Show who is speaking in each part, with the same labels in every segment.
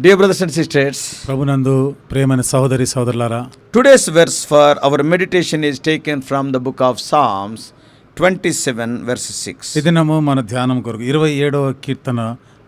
Speaker 1: Dear brothers and sisters
Speaker 2: ప్రభునందు ప్రేమని సహోదరి సోదరులారా
Speaker 1: today's verse for our meditation is taken from the book of Psalms twenty seven verse
Speaker 2: six ఇది నము మన ధ్యానం కొరకు ఇరవై ఏడవ కీర్తన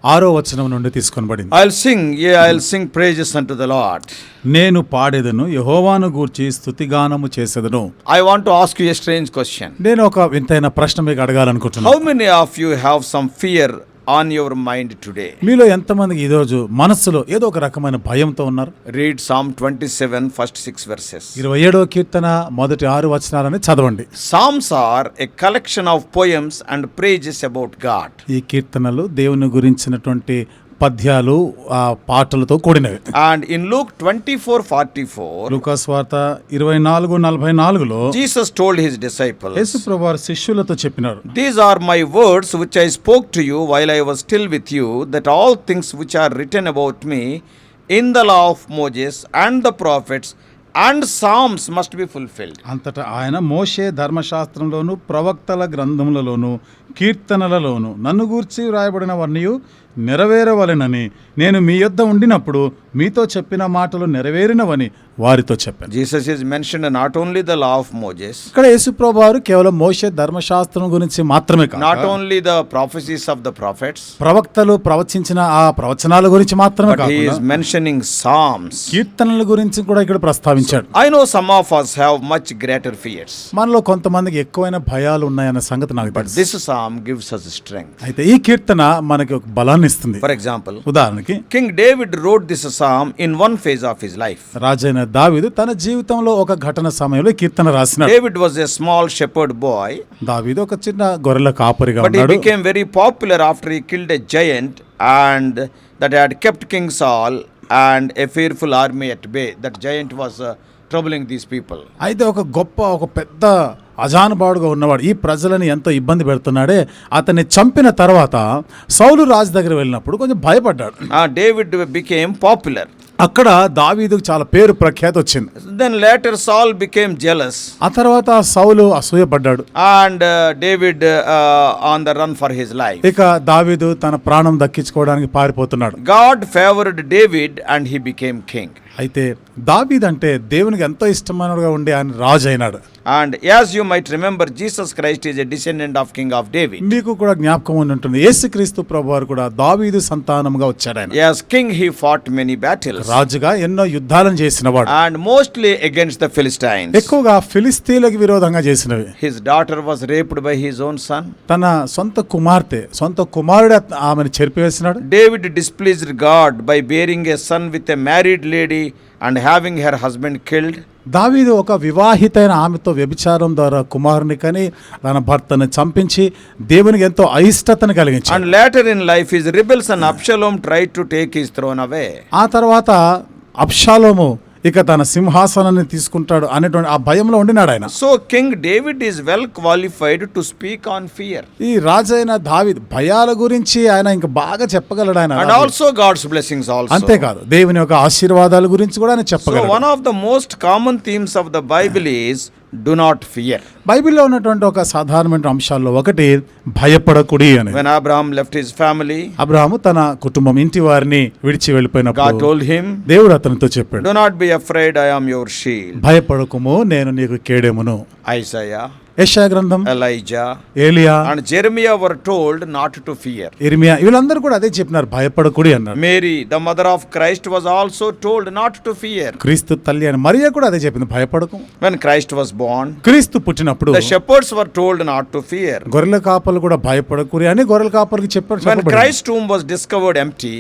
Speaker 2: ఆరో వచనం నుండి తీసుకొని
Speaker 1: పడింది I'll sing a I'll sing praises unto the Lord
Speaker 2: నేను పాడేదను యహోవాను గూర్చి స్థుతిగానము చేసెదను.
Speaker 1: I want to ask you a strange question
Speaker 2: నేను ఒక వింతైన ప్రశ్న మీకు అడగాలనుకుంటున్నాను
Speaker 1: how many of you have some fear on your mind today?
Speaker 2: మీలో ఎంతమందికి ఈరోజు మనస్సులో ఏదో ఒక రకమైన భయంతో ఉన్నారు
Speaker 1: Read Psalm 27, first six verses.
Speaker 2: ఇరవై ఏడవ కీర్తన మొదటి ఆరు వచనాలని చదవండి
Speaker 1: Psalms are a collection of poems and praises about God.
Speaker 2: ఈ కీర్తనలు దేవుని గురించినటువంటి పద్యాలు ఆ పాటలతో కూడినవి.
Speaker 1: And in Luke twenty four forty four
Speaker 2: Lukas వార్త ఇరవై నాలుగు నలభై నాలుగులో
Speaker 1: జీసస్ టోల్డ్ హిస్ డిసైపుల్
Speaker 2: యేసు ప్రభువార్ శిష్యులతో చెప్పినారు
Speaker 1: these are my words which I spoke to you while I was still with you that all things which are written about me in the law of Moses and the prophets and Psalms must be fulfilled
Speaker 2: అంతటా ఆయన మోషే ధర్మశాస్త్రంలోను ప్రవక్తల గ్రంథములలోను కీర్తనలలోను నన్ను గూర్చి వ్రాయబడిన వర్ణియు నెరవేరవలెనని నేను మీ యొద్ద ఉండినప్పుడు మీతో చెప్పిన మాటలు నెరవేరినవని వారితో చెప్పాను
Speaker 1: Jesus is mentioned not only the law of Moses,
Speaker 2: ఇక్కడ యేసుప్రభు వారు కేవలం మోషే ధర్మశాస్త్రం గురించి మాత్రమే కాదు
Speaker 1: not only the prophecies of the prophets,
Speaker 2: ప్రవక్తలు ప్రవచించిన ఆ ప్రవచనాల గురించి మాత్రమే
Speaker 1: he
Speaker 2: కాకుండా
Speaker 1: is mentioning Psalms.
Speaker 2: కీర్తనల గురించి కూడా ఇక్కడ ప్రస్తావించాడు
Speaker 1: I know some of us have much greater fears,
Speaker 2: మనలో కొంతమందికి ఎక్కువైన భయాలు ఉన్నాయన్న సంగతి నాకు
Speaker 1: but
Speaker 2: తెలుసు
Speaker 1: this Psalm gives us strength.
Speaker 2: అయితే ఈ కీర్తన మనకి ఒక బలాన్ని ఉదాహరణ ఇస్తుంది
Speaker 1: ఫర్ ఎగ్జాంపుల్
Speaker 2: ఉదాహరణకి
Speaker 1: king David wrote this psalm in one phase of his life
Speaker 2: రాజైన దావిద్ తన జీవితంలో ఒక ఘటన సమయంలో కీర్తన రాసిన
Speaker 1: David was a small shepherd boy
Speaker 2: దావిదు ఒక చిన్న గొర్రెల కాపరిగా ఉన్నాడు.
Speaker 1: But he very popular after he killed a giant and that had kept king Saul and a fearful army at bay that giant was troubling these people
Speaker 2: అయితే ఒక గొప్ప ఒక పెద్ద అజానుబాడుగా ఉన్నవాడు ఈ ప్రజలని ఎంతో ఇబ్బంది పెడుతున్నాడే. అతన్ని చంపిన తర్వాత సౌలు రాజు దగ్గర వెళ్ళినప్పుడు కొంచెం భయపడ్డాడు.
Speaker 1: David became popular.
Speaker 2: అక్కడ దావీదుకు చాలా పేరు ప్రఖ్యాతి వచ్చింది.
Speaker 1: Then later Saul became jealous.
Speaker 2: ఆ తర్వాత సౌలు అసూయపడ్డాడు.
Speaker 1: David uh, on the run for his life.
Speaker 2: ఇక దావీదు తన ప్రాణం దక్కించుకోవడానికి పారిపోతున్నాడు.
Speaker 1: God favored David and he became king.
Speaker 2: అయితే దావీద్ అంటే దేవునికి ఎంతో ఇష్టమైనగా ఉండి ఆయన రాజు అయినాడు.
Speaker 1: And as you might remember Jesus Christ is a descendant of king of David
Speaker 2: మీకు కూడా జ్ఞాపకం అని ఉంటుంది. యేసు క్రీస్తు ప్రభు వారు కూడా దావీదు సంతానంగా వచ్చారు
Speaker 1: as king he fought many battle
Speaker 2: రాజుగా ఎన్నో యుద్ధాలను చేసినవాడు.
Speaker 1: And mostly against the Philistine
Speaker 2: ఎక్కువగా ఫిలిస్తీన్లకు విరోధంగా చేసినవి.
Speaker 1: His daughter was raped by his own son
Speaker 2: తన సొంత కుమార్తె సొంత కుమారుడు ఆమెను చెరిపివేసినాడు.
Speaker 1: David displeased God by bearing a son with a married lady and having her husband killed
Speaker 2: దావీదు ఒక వివాహితైన ఆమెతో వ్యభిచారం ద్వారా కుమారుని కని తన భర్తను చంపించి దేవునికి ఎంతో అయిష్టతను కలిగించాడు
Speaker 1: And later in life, his rebels and Absalom tried to take his throne away.
Speaker 2: ఆ తర్వాత అప్షాలోము ఇక తన సింహాసనాన్ని తీసుకుంటాడు అనేటువంటి ఆ భయంలో ఉండినాడు ఆయన.
Speaker 1: So king David is well qualified to speak on fear
Speaker 2: ఈ రాజైన దావిద్ భయాల గురించి ఆయన ఇంకా బాగా చెప్పగలడు ఆయన
Speaker 1: ఆల్సో గాడ్స్ బ్లెస్సింగ్స్ ఆల్సో
Speaker 2: అంతేకాదు దేవుని యొక్క ఆశీర్వాదాల గురించి కూడా ఆయన చెప్పగలడు.
Speaker 1: One of the most common themes of the Bible is do not fear.
Speaker 2: బైబిల్లో ఉన్నటువంటి ఒక సాధారణమైన అంశాల్లో ఒకటి భయపడకుడి అని
Speaker 1: When Abraham left his family,
Speaker 2: Abraham తన కుటుంబం ఇంటి వారిని విడిచి
Speaker 1: God
Speaker 2: వెళ్ళిపోయినప్పుడు
Speaker 1: told him,
Speaker 2: దేవుడు అతనితో చెప్పాడు
Speaker 1: Do not be afraid, I am your shield.
Speaker 2: భయపడకుము నేను నీకు కేడెమును
Speaker 1: Isaiah,
Speaker 2: యషయా గ్రంథం?
Speaker 1: ఎలైజా
Speaker 2: ఏలియా.
Speaker 1: And Jeremiah were told not to fear
Speaker 2: ఇర్మియా వీళ్ళందరూ కూడా అదే చెప్పినారు భయపడకూడి
Speaker 1: Mary the mother of Christ was also told not to fear
Speaker 2: క్రీస్తు తల్లి అని మరియ కూడా అదే చెప్పింది భయపడకు.
Speaker 1: వెన్ క్రైస్ట్ వాజ్ బోర్న్
Speaker 2: క్రీస్తు పుట్టినప్పుడు
Speaker 1: the shepherds told not to fear
Speaker 2: గొర్రెల కాపలు కూడా భయపడకూడి అని గొర్రెల కాపలకు చెప్పారు when
Speaker 1: Christ tomb was discovered empty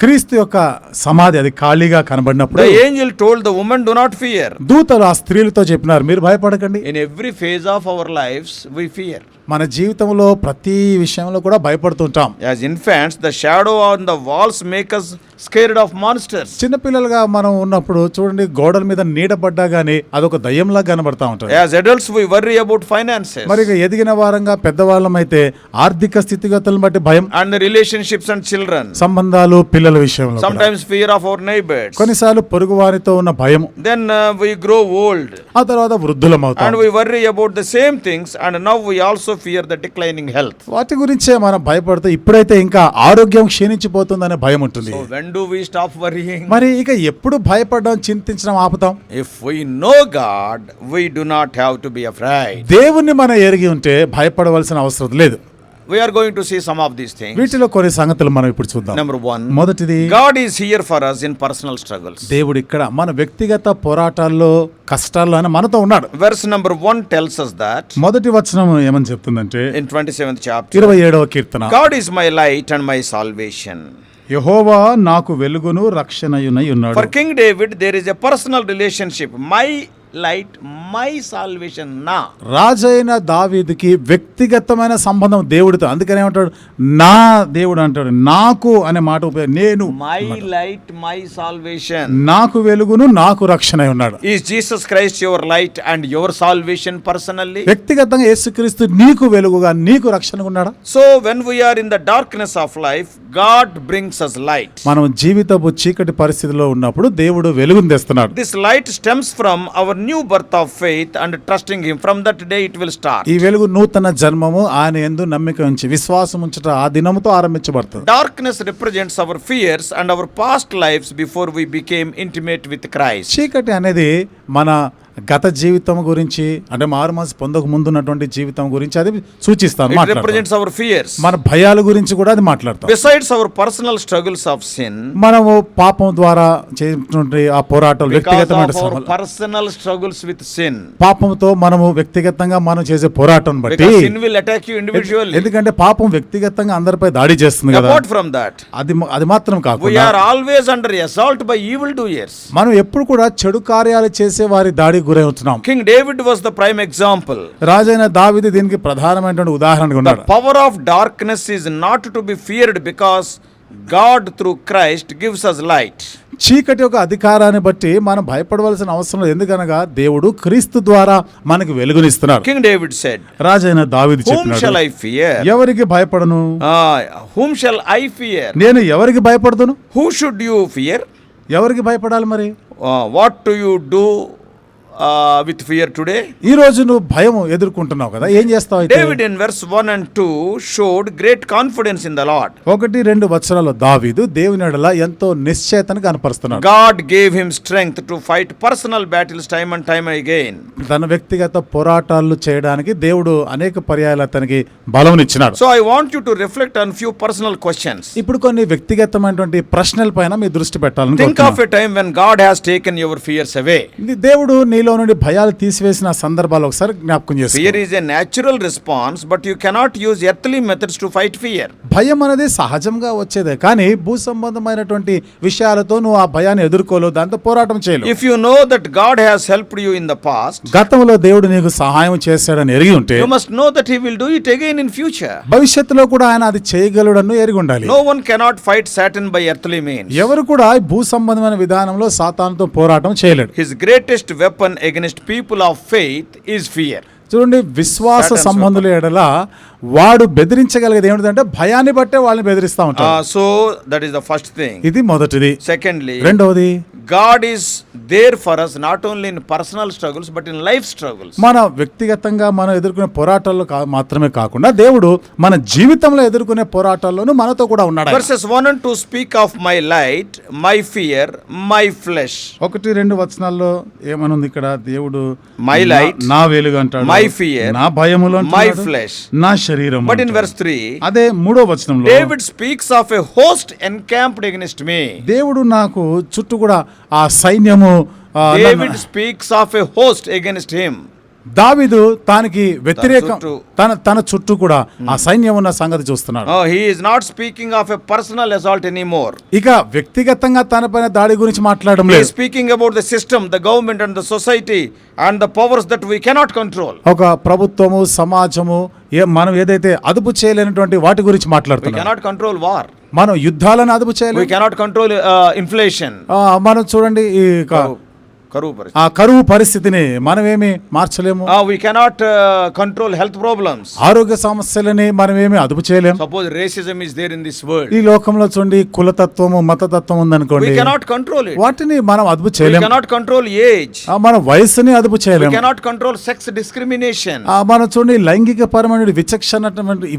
Speaker 2: క్రీస్తు యొక్క సమాధి అది ఖాళీగా కనబడినప్పుడు
Speaker 1: angel told the women not fear
Speaker 2: దూతలు ఆ స్త్రీలతో చెప్పినారు మీరు భయపడకండి.
Speaker 1: In every phase of our lives we fear
Speaker 2: మన జీవితంలో ప్రతి విషయంలో కూడా భయపడుతుంటాం.
Speaker 1: As infants the shadow on the walls make us scared of monsters
Speaker 2: చిన్నపిల్లలుగా మనం ఉన్నప్పుడు చూడండి గోడల మీద నీడ పడ్డా గానీ అదొక దయ్యంలా కనబడతా ఉంటాం
Speaker 1: as adults we worry about finance
Speaker 2: మరి ఎదిగిన వారంగా పెద్ద వాళ్ళమైతే ఆర్థిక స్థితిగతులను బట్టి భయం.
Speaker 1: అండ్ రిలేషన్షిప్స్ అండ్ చిల్డ్రన్
Speaker 2: సంబంధాలు పిల్లల విషయంలో some
Speaker 1: times fear of our neighbours
Speaker 2: కొన్నిసార్లు పొరుగు వారితో ఉన్న భయం.
Speaker 1: దెన్ వి గ్రో ఓల్డ్
Speaker 2: ఆ తర్వాత వృద్ధులం
Speaker 1: and we worry about the same things and now we also fear the declining health.
Speaker 2: వాటి గురించే మనం భయపడితే ఇప్పుడైతే ఇంకా ఆరోగ్యం క్షీణించిపోతుందనే భయం ఉంటుంది
Speaker 1: when do we stop worrying?
Speaker 2: మరి ఇక ఎప్పుడు భయపడడం చింతించడం ఆపుతాం
Speaker 1: If we know God, we do not have to be afraid.
Speaker 2: దేవుణ్ణి మనం ఎరిగి ఉంటే భయపడవలసిన అవసరం లేదు
Speaker 1: We are going to see some of these things.
Speaker 2: వీటిలో కొన్ని సంగతులు మనం ఇప్పుడు చూద్దాం
Speaker 1: Number one,
Speaker 2: మొదటిది
Speaker 1: God is here for us in personal struggles.
Speaker 2: దేవుడు ఇక్కడ మన వ్యక్తిగత పోరాటాల్లో కష్టాల్లో అని మనతో ఉన్నాడు
Speaker 1: Verse number one tells us that
Speaker 2: మొదటి వచనం ఏమని చెప్తుందంటే
Speaker 1: in 27th chapter.
Speaker 2: ఇరవై ఏడవ కీర్తన
Speaker 1: God is my light and my salvation.
Speaker 2: యహోవా నాకు వెలుగును రక్షణయునై ఉన్నాడు
Speaker 1: For King David, there is a personal relationship. My light my salvation నా.
Speaker 2: రాజైన దావీదికి వ్యక్తిగతమైన సంబంధం దేవుడితో. అందుకనే అంటాడు నా దేవుడు అంటాడు. నాకు అనే మాట ఉపయోగ నేను
Speaker 1: మై లైట్ మై సాల్వేషన్.
Speaker 2: నాకు వెలుగును నాకు రక్షణ ఉన్నాడు.
Speaker 1: ఈ Jesus Christ your light and your salvation personally
Speaker 2: వ్యక్తిగతంగా యేసుక్రీస్తు నీకు వెలుగుగా నీకు రక్షణ ఉన్నాడు?
Speaker 1: So when we are in the darkness of life God brings us light
Speaker 2: మనం జీవితపు చీకటి పరిస్థితిలో ఉన్నప్పుడు దేవుడు వెలుగుని తెస్తున్నాడు.
Speaker 1: This light stems from our new birth of faith and trusting him from that day it will start
Speaker 2: ఈ వెలుగు నూతన జన్మము ఆయన ఎందు నమ్మిక నుంచి విశ్వాసం ఉంచట ఆ దినముతో ఆరంభించబడుతుంది.
Speaker 1: Darkness represents our fears and our past lives before we became intimate with Christ
Speaker 2: చీకటి అనేది మన గత జీవితం గురించి అంటే మారు మనసు పొందక ముందు ఉన్నటువంటి జీవితం గురించి అది సూచిస్తాను
Speaker 1: fears.
Speaker 2: మన భయాల గురించి కూడా అది మాట్లాడతాం
Speaker 1: Besides our personal struggles of sin,
Speaker 2: మనము పాపం ద్వారా చేసినటువంటి ఆ పోరాటాలు
Speaker 1: because
Speaker 2: వ్యక్తిగతమైన
Speaker 1: personal struggles with sin,
Speaker 2: పాపంతో మనము వ్యక్తిగతంగా మనం చేసే పోరాటం బట్టి
Speaker 1: individually.
Speaker 2: ఎందుకంటే పాపం వ్యక్తిగతంగా అందరిపై దాడి చేస్తుంది కదా
Speaker 1: from that,
Speaker 2: అది అది మాత్రం కాకుండా
Speaker 1: are always under assault by evildoers.
Speaker 2: మనం ఎప్పుడు కూడా చెడు కార్యాలు చేసే వారి దాడి గురవుతున్నాం
Speaker 1: king David was the prime example
Speaker 2: రాజైన దావిది దీనికి ప్రధానమైనటువంటి
Speaker 1: ఉదాహరణ
Speaker 2: ఉన్నాడు.
Speaker 1: Power of darkness is not to be feared because God through Christ gives us light
Speaker 2: చీకటి యొక్క అధికారాన్ని బట్టి మనం భయపడవలసిన అవసరం లేదు. ఎందుకనగా దేవుడు క్రీస్తు ద్వారా మనకి వెలుగునిస్తున్నారు
Speaker 1: కింగ్ డేవిడ్ సెడ్
Speaker 2: రాజైన దావిది చెప్పినాడు
Speaker 1: ఐ ఫియర్
Speaker 2: ఎవరికి భయపడను?
Speaker 1: హూమ్ షల్ ఐ ఫియర్
Speaker 2: నేను ఎవరికి భయపడతాను
Speaker 1: హూ షుడ్ యు ఫియర్
Speaker 2: ఎవరికి భయపడాలి మరి?
Speaker 1: What to do with fear today
Speaker 2: ఈ రోజు నువ్వు భయం ఎదుర్కొంటున్నావు కదా? ఏం చేస్తావు
Speaker 1: David in verse one and two showed great confidence in the Lord
Speaker 2: ఒకటి రెండు వచ్చరాలు దావీదు దేవుని అడల ఎంతో నిశ్చేతను కనపరుస్తున్నాడు.
Speaker 1: God gave him strength to fight personal battles time and time again
Speaker 2: తన వ్యక్తిగత పోరాటాలు చేయడానికి దేవుడు అనేక పర్యాయాలు అతనికి బలం ఇచ్చినాడు
Speaker 1: so I want you to reflect on few personal questions
Speaker 2: ఇప్పుడు కొన్ని వ్యక్తిగతమైనటువంటి ప్రశ్నల పైన మీ దృష్టి పెట్టాలని
Speaker 1: think time when God has taken your fears
Speaker 2: away దేవుడు నీ బాడీలో నుండి భయాలు తీసివేసిన సందర్భాలు ఒకసారి జ్ఞాపకం
Speaker 1: చేసి fear is response but you cannot use earthly methods to fight fear
Speaker 2: భయం అనేది సహజంగా వచ్చేదే కానీ భూ సంబంధమైనటువంటి విషయాలతో నువ్వు ఆ భయాన్ని ఎదుర్కోలో దాంతో పోరాటం చేయలేదు
Speaker 1: if you know that God has help you in the past
Speaker 2: గతంలో దేవుడు నీకు సహాయం చేశాడని ఎరిగి ఉంటే
Speaker 1: you must know that he will do it again in future
Speaker 2: భవిష్యత్తులో కూడా ఆయన అది చేయగలడను ఎరిగి ఉండాలి.
Speaker 1: No one cannot fight Satan by earthly means
Speaker 2: ఎవరు కూడా భూ సంబంధమైన విధానంలో సాతానంతో పోరాటం చేయలేడు.
Speaker 1: His greatest weapon against people of faith is fear.
Speaker 2: చూడండి విశ్వాస సంబంధుల ఎడల వాడు బెదిరించగలిగేది ఏమిటంటే భయాన్ని బట్టే వాళ్ళని బెదిరిస్తా ఉంటాడు
Speaker 1: Uh, so that is the first thing.
Speaker 2: ఇది మొదటిది
Speaker 1: Secondly,
Speaker 2: రెండవది
Speaker 1: God is there for us not only in personal struggles but in life struggles.
Speaker 2: మన వ్యక్తిగతంగా మనం ఎదుర్కొనే పోరాటాల్లో మాత్రమే కాకుండా దేవుడు మన జీవితంలో ఎదుర్కొనే పోరాటాల్లోనూ మనతో కూడా ఉన్నాడు.
Speaker 1: Verses 1 and 2 speak of my light, my fear, my flesh.
Speaker 2: ఒకటి రెండు వచనాల్లో ఏమనుంది ఇక్కడ దేవుడు నా-
Speaker 1: light,
Speaker 2: నా వెలుగు అంటాడు
Speaker 1: my fear,
Speaker 2: నా భయములు అంటున్నాడు,
Speaker 1: flesh.
Speaker 2: నా శరీరం
Speaker 1: శరీరం బట్
Speaker 2: ఇన్
Speaker 1: వర్స్ 3
Speaker 2: అదే మూడో వచనంలో
Speaker 1: David speaks of a host encamped against me
Speaker 2: దేవుడు నాకు చుట్టూ కూడా ఆ సైన్యము David
Speaker 1: speaks of a host against him
Speaker 2: దావిదు తానికి వ్యతిరేకం తన తన చుట్టూ కూడా ఆ సైన్యం ఉన్న సంగతి చూస్తున్నాడు.
Speaker 1: He is not speaking of a personal assault any more
Speaker 2: ఇక వ్యక్తిగతంగా తనపైన దాడి గురించి మాట్లాడడం లేదు.
Speaker 1: Speaking about the system the government and the society and the powers that we cannot control
Speaker 2: ఒక ప్రభుత్వము సమాజము ఏ మనం ఏదైతే అదుపు చేయలేనటువంటి వాటి గురించి మాట్లాడుతున్నాం.
Speaker 1: కెనాట్ కంట్రోల్ వార్
Speaker 2: మనం యుద్ధాలను అదుపు
Speaker 1: చేయాలి. వి కెనాట్ కంట్రోల్
Speaker 2: ఇన్ఫ్లేషన్ మనం చూడండి
Speaker 1: కరువు పరిస్థితి.
Speaker 2: ఆ కరువు పరిస్థితిని మనమేమి మార్చలేము?
Speaker 1: We cannot control health problems
Speaker 2: ఆరోగ్య సమస్యలని మనమేమి అదుపు చేయలేము
Speaker 1: suppose racism is there in this world
Speaker 2: ఈ లోకంలో చూడండి కులతత్వము మతతత్వం
Speaker 1: వీ
Speaker 2: ఉందనుకోండి
Speaker 1: కెనాట్ కంట్రోల్ ఇట్
Speaker 2: వాటిని మనం అదుపు
Speaker 1: వీ
Speaker 2: చేయలేము
Speaker 1: కెనాట్ కంట్రోల్ ఏజ్
Speaker 2: మన వయసుని అదుపు
Speaker 1: వీ
Speaker 2: చేయలేము
Speaker 1: కెనాట్ కంట్రోల్ సెక్స్ డిస్క్రిమినేషన్
Speaker 2: ఆ, మనం చూడండి లైంగిక పరమైన విచక్షణ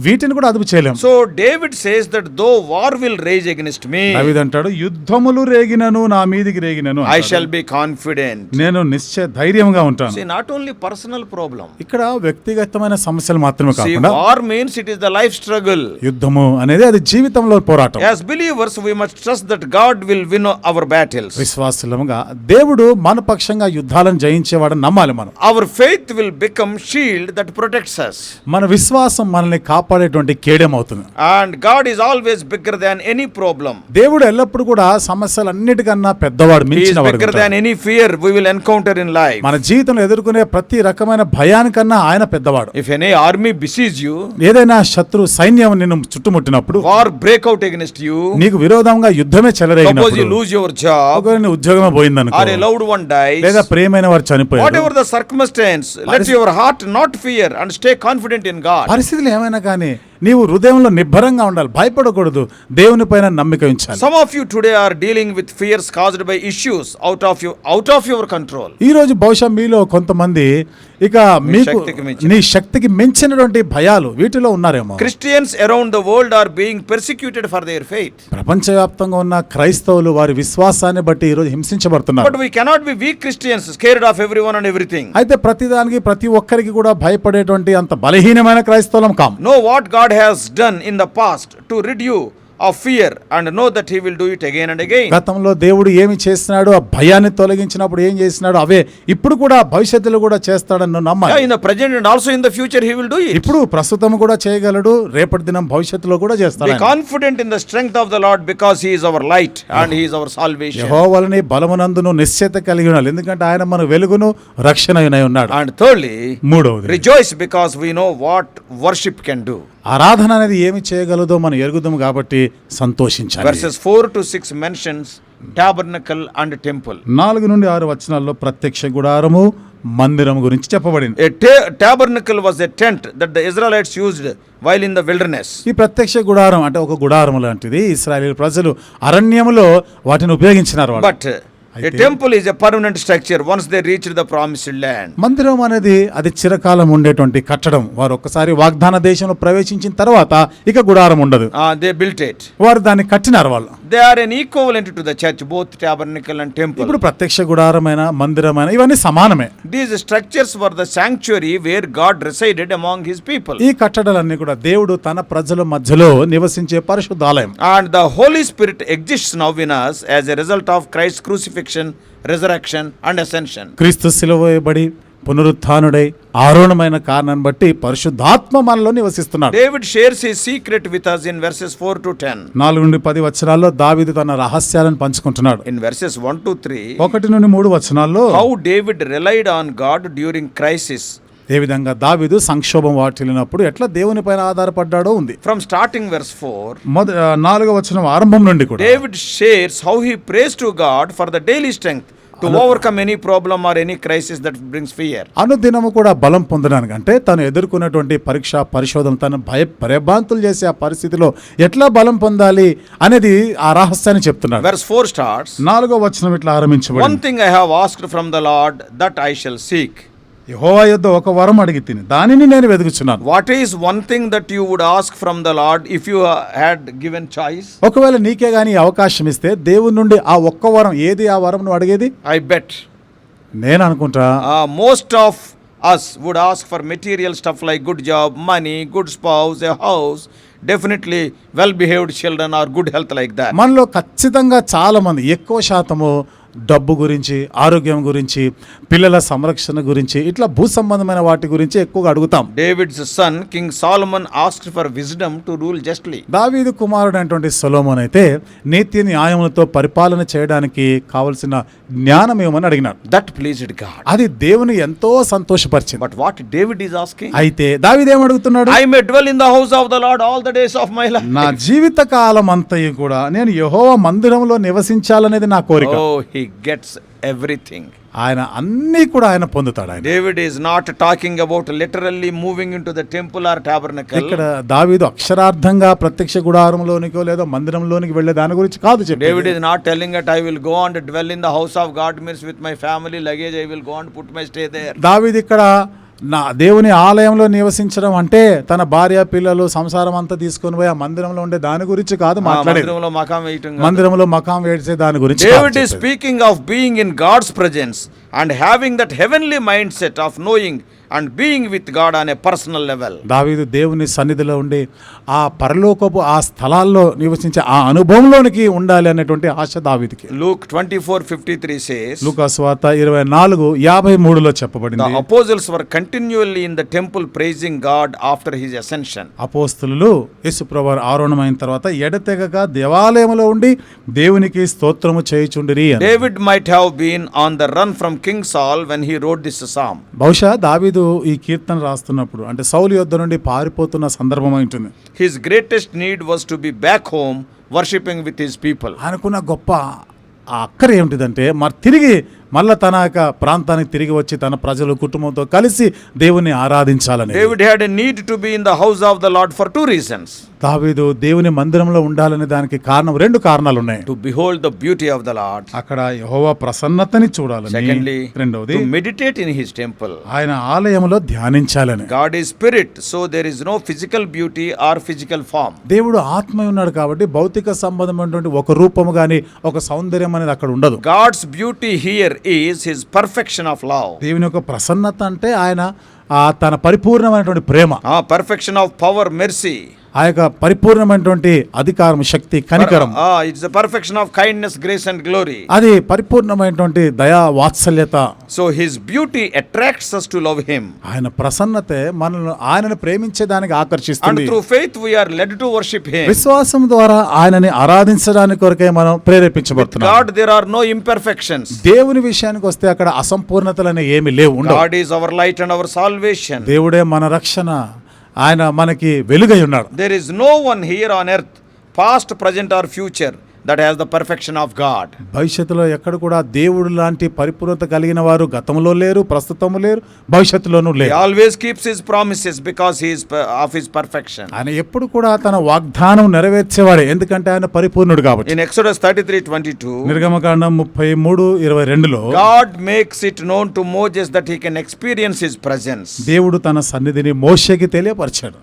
Speaker 2: వీటిని కూడా అదుపు చేయలేము
Speaker 1: so David says that though war will rage against me
Speaker 2: దావీదు అంటాడు యుద్ధములు రేగినను నా మీదికి రేగినను
Speaker 1: ఐ. షల్ బి కాన్ఫిడెంట్
Speaker 2: నేను నిశ్చయ ధైర్యంగా ఉంటాను.
Speaker 1: See not only personal problem
Speaker 2: ఇక్కడ వ్యక్తిగతమైన సమస్యలు మాత్రమే కాకుండా
Speaker 1: war means it is the life struggle
Speaker 2: యుద్ధము అనేది అది జీవితంలో పోరాటం.
Speaker 1: As believers we must trust that God will win our battles
Speaker 2: విశ్వాసులముగా దేవుడు మన పక్షంగా యుద్ధాలను జయించేవాడని నమ్మాలి మనం.
Speaker 1: Our faith will become shield that protects us.
Speaker 2: మన విశ్వాసం మనల్ని కాపాడేటువంటి కేడెం అవుతుంది.
Speaker 1: And God is always bigger than any problem
Speaker 2: దేవుడు ఎల్లప్పుడూ కూడా సమస్యలన్నిటికన్నా పెద్దవాడు మించినవాడు
Speaker 1: bigger than any we will encounter in life.
Speaker 2: మన జీవితంలో ఎదుర్కొనే ప్రతి రకమైన భయానికన్నా ఆయన పెద్దవాడు
Speaker 1: If any army besiege you,
Speaker 2: ఏదైనా శత్రు సైన్యం నిన్ను చుట్టుముట్టినప్పుడు
Speaker 1: war break out against you,
Speaker 2: నీకు విరోధంగా యుద్ధమే
Speaker 1: suppose you
Speaker 2: చెలరేగినప్పుడు
Speaker 1: lose your job,
Speaker 2: ఒకవేళ నీ ఉద్యోగమే పోయిందనుకో
Speaker 1: or a loved one dies,
Speaker 2: లేదా ప్రియమైన వారు చనిపోయారు
Speaker 1: whatever the circumstance, let your heart not fear and stay confident in God.
Speaker 2: పరిస్థితులు ఏమైనా కానీ నీవు హృదయంలో నిబ్బరంగా ఉండాలి. భయపడకూడదు. దేవునిపైన నమ్మిక ఉంచాలి.
Speaker 1: Some of you today are dealing with fears caused by issues out of you out of your control
Speaker 2: ఈ రోజు బహుశా మీలో కొంతమంది ఇక మీకు నీ శక్తికి మించినటువంటి భయాలు వీటిలో ఉన్నారేమో.
Speaker 1: Christians around the world are being persecuted for their faith
Speaker 2: ప్రపంచవ్యాప్తంగా ఉన్న క్రైస్తవులు వారి విశ్వాసాన్ని బట్టి ఈరోజు హింసించబడుతున్నారు.
Speaker 1: But we cannot be weak Christians scared of everyone and everything
Speaker 2: అయితే ప్రతి దానికి ప్రతి ఒక్కరికి కూడా భయపడేటువంటి అంత బలహీనమైన క్రైస్తవులం కాం.
Speaker 1: Know what God has done in the past to rid you of fear and know that He will do it again and again.
Speaker 2: గతంలో దేవుడు ఏమి చేసినాడు ఆ భయాన్ని తొలగించినప్పుడు ఏం చేసినాడు అవే ఇప్పుడు కూడా భవిష్యత్తులో కూడా చేస్తాడని నమ్మాలి
Speaker 1: in the present and also in the future, He will do it.
Speaker 2: ఇప్పుడు ప్రస్తుతం కూడా చేయగలడు రేపటి దినం భవిష్యత్తులో కూడా చేస్తాడు
Speaker 1: confident in the strength of the Lord because He is our light and He is our salvation.
Speaker 2: యెహోవాలని బలమునందును నిశ్చయత కలిగి ఉండాలి ఎందుకంటే ఆయన మన వెలుగును రక్షణ ఉన్నాడు
Speaker 1: And thirdly,
Speaker 2: మూడవది
Speaker 1: rejoice because we know what worship can do.
Speaker 2: ఆరాధన అనేది ఏమి చేయగలదో మనం ఎరుగుదాము కాబట్టి సంతోషించాలి
Speaker 1: Verses 4 to 6 mentions tabernacle and temple.
Speaker 2: నాలుగు నుండి ఆరు వచనాల్లో ప్రత్యక్ష గుడారము మందిరం గురించి చెప్పబడింది
Speaker 1: tabernacle was a tent that the Israelites used while in the wilderness.
Speaker 2: ఈ ప్రత్యక్ష గుడారం అంటే ఒక గుడారం లాంటిది ఇస్రాయేల్ ప్రజలు అరణ్యములో వాటిని ఉపయోగించినారు వాళ్ళు.
Speaker 1: Temple is a permanent structure once they reach the promised land
Speaker 2: మందిరం అనేది అది చిరకాలం ఉండేటువంటి కట్టడం. వారు ఒక్కసారి వాగ్దాన దేశంలో ప్రవేశించిన తర్వాత ఇక గుడారం ఉండదు.
Speaker 1: దే బిల్ట్ ఇట్
Speaker 2: వారు దాన్ని కట్టినారు వాళ్ళు.
Speaker 1: They are in equal to the church both tabernacle and temple
Speaker 2: ఇప్పుడు ప్రత్యక్ష గుడారమైన మందిరమైన ఇవన్నీ సమానమే.
Speaker 1: These structures for the sanctuary where God resided among his people
Speaker 2: ఈ కట్టడాలన్నీ కూడా దేవుడు తన ప్రజల మధ్యలో నివసించే పరిశుద్ధ
Speaker 1: and the holy spirit exist now in us as a result of Christ crucific crucifixion resurrection and ascension
Speaker 2: క్రీస్తు సిలువేయబడి పునరుత్డై ఆరోణమైన కారణాన్ని బట్టి పరిశుద్ధాత్మ మనలో నివసిస్తున్నాడు.
Speaker 1: David shares he secret with us in verses 4 to 10
Speaker 2: 4 నుండి 10 వచనాల్లో దావీదు తన రహస్యాలను పంచుకుంటున్నాడు.
Speaker 1: ఇన్ వెర్సెస్ 1 టు 3
Speaker 2: 1 నుండి 3 వచనాల్లో
Speaker 1: how David relied on God during crisis
Speaker 2: ఏ విధంగా దావీదు సంక్షోభం వాటిల్లినప్పుడు ఎట్లా దేవుని పైన ఆధారపడ్డాడో ఉంది
Speaker 1: verse 4,
Speaker 2: మొద ఆ, నాలుగో వచనం ఆరంభం నుండి కూడా
Speaker 1: David shares how he prays to God for the daily strength to overcome any problem or any crisis that brings fear.
Speaker 2: అనుదినము కూడా బలం పొందడానికి అంటే తను ఎదుర్కొన్నటువంటి పరీక్ష పరిశోధన తను భయ భయభ్రాంతులు చేసే ఆ పరిస్థితిలో ఎట్లా బలం పొందాలి అనేది ఆ రహస్యాన్ని చెప్తున్నాడు
Speaker 1: Verse 4 starts
Speaker 2: నాలుగో వచనం ఇట్లా ఆరంభించబడింది
Speaker 1: One thing I have asked from the Lord that I shall seek.
Speaker 2: యహోవా యొద్ ఒక వరం అడిగి దానిని నేను వెతుకుచున్నాను
Speaker 1: what is one thing that you would ask from the Lord if you had given choice
Speaker 2: ఒకవేళ నీకే గాని అవకాశం ఇస్తే దేవుని నుండి ఆ ఒక్క వరం ఏది ఆ వరం అడిగేది?
Speaker 1: ఐ బెట్
Speaker 2: నేను అనుకుంటా.
Speaker 1: ఆ most of us would ask for material stuff like good job money good spouse a house definitely well behaved children or good health like that
Speaker 2: మనలో ఖచ్చితంగా చాలా మంది ఎక్కువ శాతము డబ్బు గురించి ఆరోగ్యం గురించి పిల్లల సంరక్షణ గురించి ఇట్లా భూ సంబంధమైన వాటి గురించి ఎక్కువగా అడుగుతాం
Speaker 1: David's son, King Solomon, asked for wisdom to rule justly.
Speaker 2: దావీదు కుమారుడు అయినటువంటి సొలోమోన్ అయితే నీతి న్యాయములతో పరిపాలన చేయడానికి కావలసిన జ్ఞానం ఏమని అడిగినాడు
Speaker 1: That pleased God.
Speaker 2: అది దేవుని ఎంతో సంతోషపరిచింది
Speaker 1: But what David is asking?
Speaker 2: అయితే దావీదు ఏమడుగుతున్నాడు
Speaker 1: I may dwell in the house of the Lord all the days of my life.
Speaker 2: నా జీవిత కాలం అంతయు కూడా నేను యెహోవా మందిరంలో నివసించాలనేది నా కోరిక
Speaker 1: Oh, he గెట్స్ ఎవ్రీథింగ్
Speaker 2: ఆయన అన్ని కూడా ఆయన పొందుతాడు ఆయన.
Speaker 1: David is not talking about literally moving in to the temple or టాబర్
Speaker 2: ఇక్కడ దావీదు అక్షరార్థంగా ప్రత్యక్ష గుడారంలోనికో లేదో మందిరంలోనికి వెళ్ళే దాని గురించి కాదు చెప్పి
Speaker 1: David is not telling at I will go and dwell in the house of God means with my family luggage I will go and put my stay there
Speaker 2: దావీదు ఇక్కడ నా దేవుని ఆలయంలో నివసించడం అంటే తన భార్య పిల్లలు సంసారం అంతా తీసుకొని పోయి ఆ మందిరంలో ఉండే దాని గురించి కాదు
Speaker 1: మందిరంలో మకాం వేయటం.
Speaker 2: మందిరంలో మకాం వేడిసే దాని గురించి
Speaker 1: is
Speaker 2: చెప్పేది.
Speaker 1: speaking of being in God's presence and having that heavenly mindset of and being with God అనే పర్సనల్ లెవెల్
Speaker 2: దావీదు దేవుని సన్నిధిలో ఉండి ఆ పరలోకపు ఆ స్థలాల్లో నివసించే ఆ అనుభవంలోనికి ఉండాలి అనేటువంటి ఆశ దావీదికి.
Speaker 1: Luke twenty four
Speaker 2: fifty three says Luke అస్వాత ఇరవై నాలుగు యాభై మూడులో చెప్పబడింది.
Speaker 1: Apostles were continually in the temple praising God after his ascension
Speaker 2: అపోస్తులు యేసు ప్రభువారు ఆరోణమైన తర్వాత ఎడతెగక దేవాలయంలో ఉండి దేవునికి స్తోత్రము చేయుచుండిరి
Speaker 1: David might have been on the run from King Saul when he wrote this psalm
Speaker 2: బహుశా దావీదు దావీదు ఈ కీర్తన రాస్తున్నప్పుడు అంటే సౌలు యుద్ధ నుండి పారిపోతున్న సందర్భం ఉంటుంది
Speaker 1: his greatest need was to be back home worshipping with his people
Speaker 2: అనుకున్న గొప్ప అక్కడ ఏమిటిదంటే మరి తిరిగి మళ్ళీ తన యొక్క ప్రాంతానికి తిరిగి వచ్చి తన ప్రజలు కుటుంబంతో కలిసి దేవుణ్ణి ఆరాధించాలని
Speaker 1: David had need to be in the house of the Lord for two reasons
Speaker 2: దావీదు దేవుని మందిరంలో ఉండాలనే దానికి కారణం రెండు కారణాలు ఉన్నాయి.
Speaker 1: To behold the beauty of the Lord
Speaker 2: అక్కడ యెహోవా ప్రసన్నతని చూడాలని.
Speaker 1: Secondly meditate in his temple
Speaker 2: ఆయన ఆలయంలో ధ్యానించాలని.
Speaker 1: God is spirit so there is no physical beauty or physical form
Speaker 2: దేవుడు ఆత్మ ఉన్నాడు కాబట్టి భౌతిక సంబంధమైనటువంటి ఒక రూపము గాని ఒక సౌందర్యం అనేది అక్కడ ఉండదు.
Speaker 1: God's beauty here is his perfection of love
Speaker 2: దేవుని యొక్క ప్రసన్నత అంటే ఆయన తన పరిపూర్ణమైనటువంటి ప్రేమ.
Speaker 1: పర్ఫెక్షన్ ఆఫ్ పవర్ మెర్సీ
Speaker 2: ఆ యొక్క పరిపూర్ణమైనటువంటి అధికారం శక్తి కనికరం.
Speaker 1: It's perfection of kindness grace and glory
Speaker 2: అది పరిపూర్ణమైనటువంటి దయా వాత్సల్యత.
Speaker 1: So his beauty attracts us to love him
Speaker 2: ఆయన ప్రసన్నతే మనల్ని ఆయనను ప్రేమించే
Speaker 1: దానికి
Speaker 2: ఆకర్షిస్తుంది.
Speaker 1: Through faith we are led to worship him
Speaker 2: విశ్వాసం ద్వారా ఆయనని ఆరాధించడానికి కొరకే మనం ప్రేరేపించబడుతున్నాం.
Speaker 1: God there are no imperfections
Speaker 2: దేవుని విషయానికి వస్తే అక్కడ అసంపూర్ణతలు అనే ఏమి లేవు
Speaker 1: God our light and our salvation
Speaker 2: దేవుడే మన రక్షణ. ఆయన మనకి వెలుగై ఉన్నాడు.
Speaker 1: There is no one here on earth past present or future that has the perfection of God
Speaker 2: భవిష్యత్తులో ఎక్కడ కూడా దేవుడు లాంటి పరిపూర్ణత కలిగిన వారు గతంలో లేరు ప్రస్తుతము లేరు భవిష్యత్తులోనూ లేరు.
Speaker 1: Always keeps his promises because he's of his perfection
Speaker 2: ఆయన ఎప్పుడు కూడా తన వాగ్దానం నెరవేర్చేవాడు ఎందుకంటే ఆయన పరిపూర్ణుడు కాబట్టి.
Speaker 1: In Exodus thirty three twenty two
Speaker 2: నిర్గమకాండం ముప్పై మూడు ఇరవై రెండులో
Speaker 1: God makes it known to Moses that he can experience his presence
Speaker 2: దేవుడు తన సన్నిధిని మోషకి తెలియపరచాడు.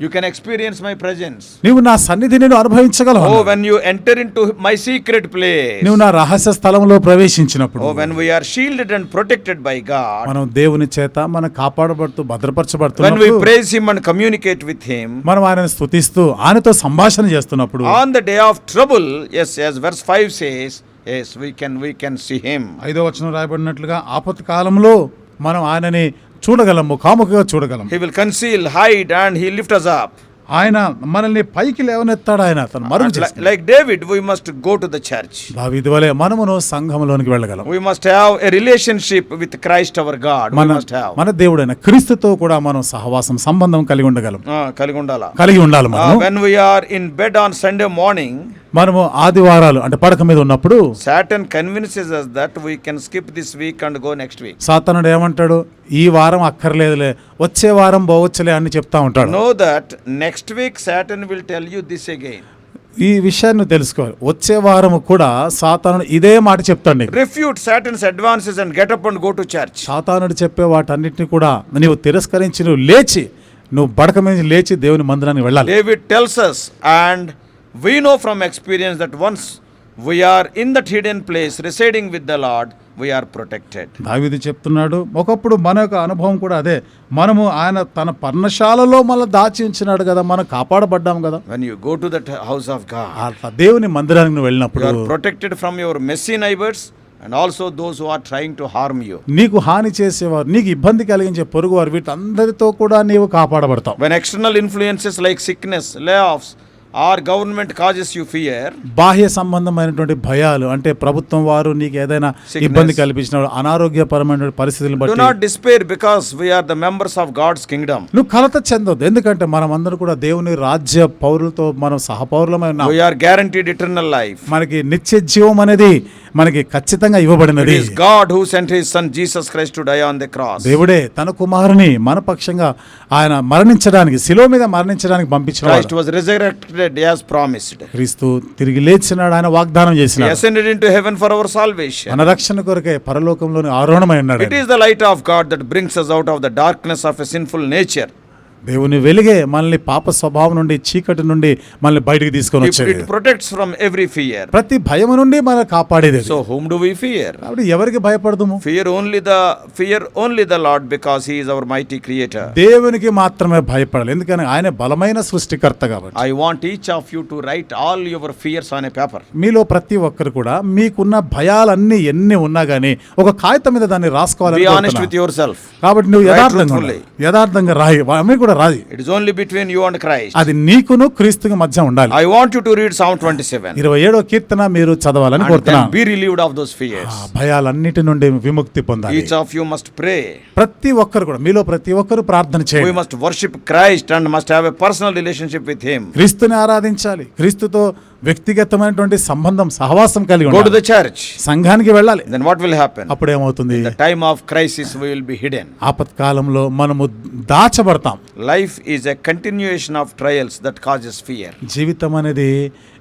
Speaker 1: You can experience my presence
Speaker 2: నీవు నా సన్నిధి నేను అనుభవించగలవు
Speaker 1: ఓ when you enter in to my secret
Speaker 2: place నీవు నా రహస్య స్థలంలో ప్రవేశించినప్పుడు
Speaker 1: ఓ when we are shielded and protected by God
Speaker 2: మనం దేవుని చేత మన కాపాడబడుతూ
Speaker 1: భద్రపరచబడుతున్నప్పుడు when
Speaker 2: we
Speaker 1: praise him and communicate with him
Speaker 2: మనం ఆయనను స్తుతిస్తూ ఆయనతో సంభాషణ చేస్తున్నప్పుడు
Speaker 1: on the day of trouble as as verse 5 says as we can we can see him
Speaker 2: ఐదో వచనం రాయబడినట్లుగా ఆపత్కాలంలో మనం ఆయనని చూడగలము కాముకగా చూడగలం
Speaker 1: he will conceal hide and he lift us up
Speaker 2: ఆయన మనల్ని పైకి లేవనెత్తాడు ఆయన తన మరుగు
Speaker 1: like David we must go to the church
Speaker 2: దావీదు వలే మనమును సంఘములోనికి వెళ్ళగలం.
Speaker 1: We must have a relationship with Christ our God
Speaker 2: we
Speaker 1: must have
Speaker 2: మన దేవుడైన క్రీస్తుతో కూడా మనం సహవాసం సంబంధం కలిగి ఉండగలం.
Speaker 1: కలిగి ఉండాల?
Speaker 2: కలిగి ఉండాల మనం
Speaker 1: when we are in bed on Sunday morning
Speaker 2: మనము ఆదివారాలు అంటే పడక మీద ఉన్నప్పుడు
Speaker 1: Satan convinces that we can skip this week and go next week
Speaker 2: సాతనుడు ఏమంటాడు? ఈ వారం అక్కర్లేదులే వచ్చే వారం పోవచ్చులే అని చెప్తా ఉంటాడు.
Speaker 1: No that next week Satan will tell you this again
Speaker 2: ఈ విషయాన్ని తెలుసుకోవాలి. వచ్చే వారం కూడా సాతానుడు ఇదే మాట చెప్తాండి
Speaker 1: refute Satan's advances and get up and go to church
Speaker 2: సాతానుడు చెప్పే వాటన్నిటిని కూడా నీవు తిరస్కరించి నువ్వు లేచి నువ్వు బడక మీద లేచి దేవుని మందిరానికి వెళ్ళాలి.
Speaker 1: David tells us and we know from experience that once we are in that hidden place, residing with the Lord, we are protected.
Speaker 2: దావీదు చెప్తున్నాడు ఒకప్పుడు మన యొక్క అనుభవం కూడా అదే మనము ఆయన తన పర్ణశాలలో మళ్ళీ దాచి ఉంచినాడు కదా మనం కాపాడబడ్డాం కదా
Speaker 1: When you go to that house of God,
Speaker 2: అట్లా దేవుని మందిరానికి వెళ్ళినప్పుడు
Speaker 1: are protected from your messy neighbors and also those who are trying to harm you.
Speaker 2: నీకు హాని చేసేవారు నీకు ఇబ్బంది కలిగించే పొరుగువారు వీటందరితో కూడా నీవు కాపాడబడతావు
Speaker 1: When external influences like sickness, layoffs, or government causes you fear,
Speaker 2: బాహ్య సంబంధమైనటువంటి భయాలు అంటే ప్రభుత్వం వారు నీకు ఏదైనా. ఇబ్బంది కల్పించిన ఆరోగ్యపరమైన పరిస్థితులను
Speaker 1: do
Speaker 2: బట్టి
Speaker 1: not despair because we are the members of God's kingdom.
Speaker 2: నువ్వు కలత చెందొద్దు ఎందుకంటే మనం అందరూ కూడా దేవుని రాజ్య పౌరులతో మనం సహపౌరులమై ఉన్నాం
Speaker 1: We are guaranteed eternal life.
Speaker 2: మనకి నిత్య జీవం అనేది మనకి ఖచ్చితంగా ఇవ్వబడినది.
Speaker 1: God who sent his son Jesus Christ to die on the cross
Speaker 2: దేవుడే తన కుమారుని మన పక్షంగా ఆయన మరణించడానికి శిలో మీద మరణించడానికి పంపించాడు
Speaker 1: Christ was resurrected as promised
Speaker 2: క్రీస్తు తిరిగి లేచినాడు ఆయన వాగ్దానం చేసిన
Speaker 1: ascended into heaven for our salvation
Speaker 2: మన రక్షణ కొరకే పరలోకంలోని ఆరోహణమై ఉన్నాడు
Speaker 1: it is the light of God that brings us out of the darkness of a sinful nature
Speaker 2: దేవుని వెలుగే మనల్ని పాప స్వభావం నుండి చీకటి నుండి మనల్ని బయటికి తీసుకొని వచ్చేది
Speaker 1: it protects from every fear.
Speaker 2: ప్రతి భయం నుండి మనం కాపాడేది.
Speaker 1: So whom do we fear?
Speaker 2: కాబట్టి ఎవరికి భయపడదుము
Speaker 1: Fear only the fear only the Lord because he is our mighty creator.
Speaker 2: దేవునికి మాత్రమే భయపడాలి ఎందుకని ఆయన బలమైన సృష్టికర్త కాబట్టి
Speaker 1: I want each of you to write all your fears on a paper.
Speaker 2: మీలో ప్రతి ఒక్కరు కూడా మీకున్న భయాలన్నీ ఎన్ని ఉన్నా గానీ ఒక కాగితం మీద దాన్ని రాసుకోవాలని
Speaker 1: Be honest
Speaker 2: కోరుతున్నా.
Speaker 1: with yourself.
Speaker 2: కాబట్టి నువ్వు యథార్థంగా. యథార్థంగా రాయి అవి కూడా రాదు.
Speaker 1: It is only between you and Christ
Speaker 2: అది నీకును క్రీస్తుకు మధ్య ఉండాలి.
Speaker 1: I want you to read psalm 27
Speaker 2: 27 కీర్తన మీరు చదవాలని
Speaker 1: కోరుతున్నాను be relieved of those
Speaker 2: fears భయాలన్నిటి నుండి విముక్తి పొందాలి.
Speaker 1: Each of you must pray
Speaker 2: ప్రతి ఒక్కరు కూడా మీలో ప్రతి ఒక్కరు ప్రార్థన
Speaker 1: చేయాలి
Speaker 2: we
Speaker 1: must worship Christ and must have a personal relationship with him
Speaker 2: క్రీస్తుని ఆరాధించాలి. క్రీస్తుతో వ్యక్తిగతమైనటువంటి సంబంధం సహవాసం కలిగి ఉండాలి.
Speaker 1: గో టు ద
Speaker 2: సంఘానికి వెళ్ళాలి.
Speaker 1: దెన్ వాట్ విల్ హ్యాపెన్
Speaker 2: అప్పుడు
Speaker 1: ఏమవుతుంది time of crisis we will be hidden
Speaker 2: ఆపత్కాలంలో మనము దాచబడతాం.
Speaker 1: Life is a continuation of trials that causes fear
Speaker 2: జీవితం అనేది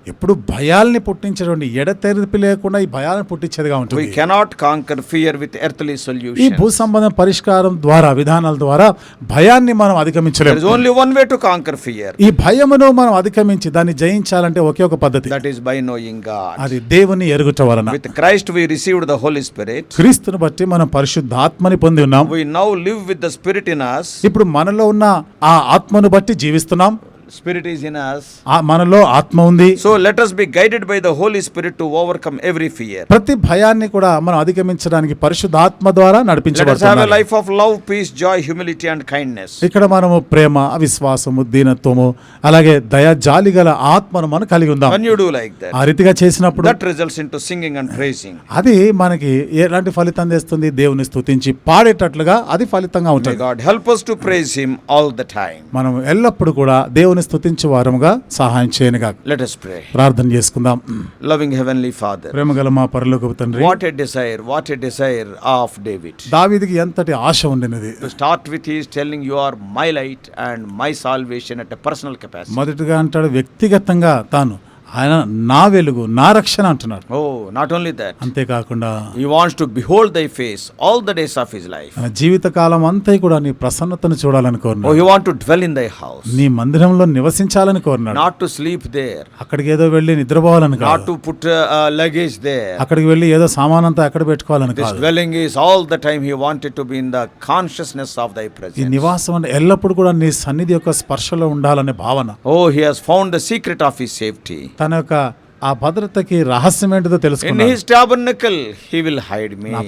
Speaker 2: ఎప్పుడు భయాల్ని పుట్టించేటువంటి ఎడతెరిపి లేకుండా ఈ భయాలను పుట్టించేదిగా ఉంటుంది
Speaker 1: cannot conquer fear with earthly
Speaker 2: ఈ
Speaker 1: solutions.
Speaker 2: భూ సంబంధం పరిష్కారం ద్వారా విధానాల ద్వారా భయాన్ని మనం అధిగమించలేము
Speaker 1: only one way to conquer fear.
Speaker 2: ఈ భయమును మనం అధిగమించి దాన్ని జయించాలంటే ఒకే ఒక పద్ధతి
Speaker 1: That is by knowing God.
Speaker 2: అది దేవుని ఎరుగుట వలన
Speaker 1: With Christ we received the Holy Spirit.
Speaker 2: క్రీస్తుని బట్టి మనం పరిశుద్ధాత్మని పొంది ఉన్నాం
Speaker 1: We now live with the Spirit in us.
Speaker 2: ఇప్పుడు మనలో ఉన్న ఆ ఆత్మను బట్టి జీవిస్తున్నాం
Speaker 1: స్పిరిట్ ఈస్ ఇన్ అస్
Speaker 2: ఆ మనలో ఆత్మ ఉంది.
Speaker 1: So let us be guided by the holy spirit to overcome every fear
Speaker 2: ప్రతి భయాన్ని కూడా మనం అధిగమించడానికి
Speaker 1: పరిశుద్ధ ఆత్మ ద్వారా నడిపించబడుతుంది
Speaker 2: let
Speaker 1: life of love peace joy humility and kindness
Speaker 2: ఇక్కడ మనము ప్రేమ అవిశ్వాసము దీనత్వము అలాగే దయ జాలిగల ఆత్మను మనం కలిగి ఉందాం.
Speaker 1: When you do like that
Speaker 2: ఆ రీతిగా చేసినప్పుడు
Speaker 1: that results into singing and praising
Speaker 2: అది మనకి ఎలాంటి ఫలితం చేస్తుంది దేవుని స్తుతించి పాడేటట్లుగా అది ఫలితంగా ఉంటుంది.
Speaker 1: God help us to praise him all the time
Speaker 2: మనం ఎల్లప్పుడూ కూడా దేవుని నీతోని స్థుతించే వారముగా సహాయం చేయనుగా
Speaker 1: లెట్ us
Speaker 2: ప్రార్థన చేసుకుందాం.
Speaker 1: లవింగ్ హెవెన్లీ ఫాదర్
Speaker 2: ప్రేమగల మా పరలోకపు
Speaker 1: what a desire what a desire of David
Speaker 2: దావీదుకి ఎంతటి ఆశ ఉండినది.
Speaker 1: Start with his telling you are my light and my salvation at a personal capacity
Speaker 2: మొదటిగా అంటాడు వ్యక్తిగతంగా తాను ఆయన నా వెలుగు నా రక్షణ అంటున్నారు
Speaker 1: ఓ నాట్ ఓన్లీ దట్
Speaker 2: అంతే
Speaker 1: కాకుండా he to behold thy face all the days of his life
Speaker 2: నా జీవితకాలం అంతా కూడా నీ ప్రసన్నతను చూడాలని కోరుతున్నా
Speaker 1: ఓ he to dwell in thy house
Speaker 2: నీ మందిరంలో నివసించాలని కోరుతున్నాడు
Speaker 1: నాట్ టు స్లీప్ దేర్
Speaker 2: అక్కడికి ఏదో వెళ్ళి నిద్రపోవాలని
Speaker 1: not to put luggage there
Speaker 2: అక్కడికి వెళ్ళి ఏదో సామాన్ అంతా అక్కడ
Speaker 1: పెట్టుకోవాలని
Speaker 2: కాదు.
Speaker 1: Dwelling is all the time he wanted to be consciousness of
Speaker 2: thy
Speaker 1: presence
Speaker 2: నివాసం అంటే ఎల్లప్పుడూ కూడా నీ సన్నిధి యొక్క స్పర్శలో ఉండాలనే భావన.
Speaker 1: ఓ he has found the secret of his safety
Speaker 2: తన యొక్క ఆ భద్రతకి రహస్యం ఏంటిదో తెలుసుకున్నాడు.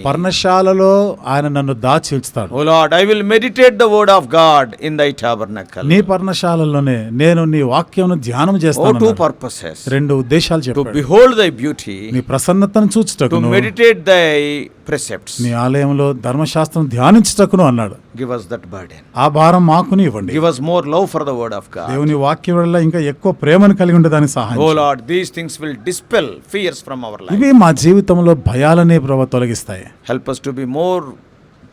Speaker 2: పర్ణశాలలో ఆయన నన్ను దాచి ఉంచుతాడు
Speaker 1: ఓ I will meditate the word of God in thy tabernacle
Speaker 2: నీ పర్ణశాలలోనే నేను నీ వాక్యమును ధ్యానం చేస్తాను
Speaker 1: టు పర్పసెస్
Speaker 2: రెండు ఉద్దేశాలు చెప్పు
Speaker 1: బిహోల్డ్ దై బ్యూటీ
Speaker 2: నీ ప్రసన్నతను చూచుటకు
Speaker 1: మెడిటేట్ దై ప్రెసెప్ట్స్
Speaker 2: మీ ఆలయంలో ధర్మశాస్త్రం ధ్యానించటకును అన్నాడు.
Speaker 1: గివ్ అస్ దట్ బర్డెన్
Speaker 2: ఆ భారం మాకుని ఇవ్వండి.
Speaker 1: Give us more love for the word of God
Speaker 2: దేవుని వాక్య వల్ల ఇంకా ఎక్కువ ప్రేమను కలిగి ఉండే దాని
Speaker 1: సహాయం
Speaker 2: ఓ
Speaker 1: Lord these things will dispel fears from our life
Speaker 2: ఇవి మా జీవితంలో భయాలనే ప్రభు తొలగిస్తాయి.
Speaker 1: Help us to be more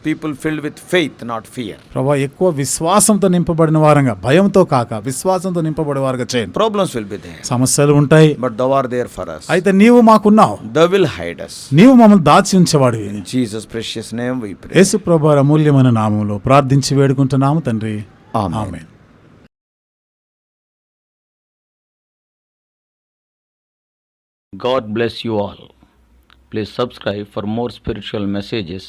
Speaker 1: people filled with faith not fear
Speaker 2: ప్రభా ఎక్కువ విశ్వాసంతో నింపబడిన వారంగా భయంతో కాక విశ్వాసంతో నింపబడి వారుగా చేయండి.
Speaker 1: ప్రాబ్లమ్స్ విల్ బి దే
Speaker 2: సమస్యలు ఉంటాయి.
Speaker 1: But though are there for us
Speaker 2: అయితే నీవు మాకున్నావు.
Speaker 1: ద విల్ హైడ్ అస్
Speaker 2: నీవు మమ్మల్ని దాచి
Speaker 1: ఉంచేవాడు Jesus precious name we pray
Speaker 2: యేసు ప్రభువర అమూల్యమైన నామములో ప్రార్థించి వేడుకుంటున్నాము తండ్రి. ఆమేన్.
Speaker 3: God bless you all please subscribe for more spiritual messages